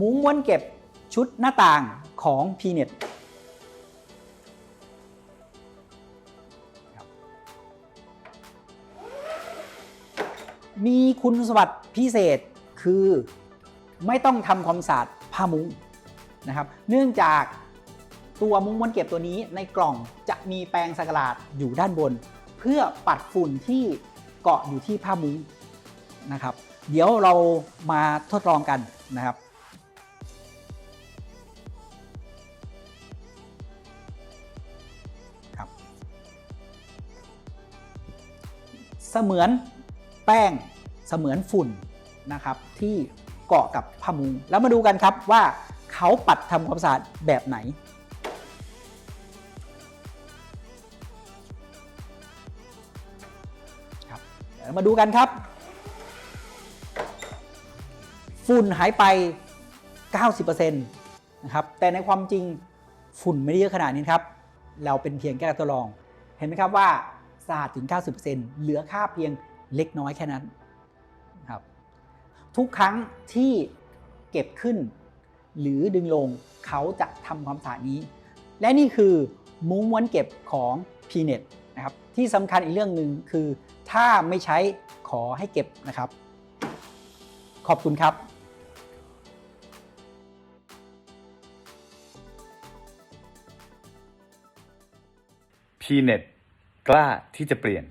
มุ้งม้วนเก็บชุดหน้าต่างของ p n e t ครับมีคุณสมบัติพิเศษคือไม่ต้องทำความสะอาดผ้ามุ้งนะครับ เนื่องจากตัวมุ้งม้วนเก็บตัวนี้ในกล่องจะมีแปรงสกหลาดอยู่ด้านบน เพื่อปัดฝุ่นที่เกาะอยู่ที่ผ้ามุ้งนะครับ เดี๋ยวเรามาทดลองกันนะครับ เสมือนแป้งเสมือนฝุ่นนะครับที่เกาะกับผ้ามุง แล้วมาดูกันครับว่าเขาปัดทำความสะอาดแบบไหน ครับมาดูกันครับ ฝุ่นหายไป 90%นะครับแต่ในความจริงฝุ่นไม่ได้เยอะขนาดนี้ครับ เราเป็นเพียงแค่การทดลอง เห็นไหมครับว่า สะอาดถึง 90%เหลือค่าเพียงเล็กน้อยแค่นั้นครับทุกครั้งที่เก็บขึ้น หรือดึงลงเขาจะทำความสะอาดนี้ และนี่คือมุ้งม้วนเก็บของ p n e t นะครับที่สำคัญอีกเรื่องหนึ่งคือ ถ้าไม่ใช้ขอให้เก็บนะครับ ขอบคุณครับพีเน็ต กล้าที่จะเปลี่ยน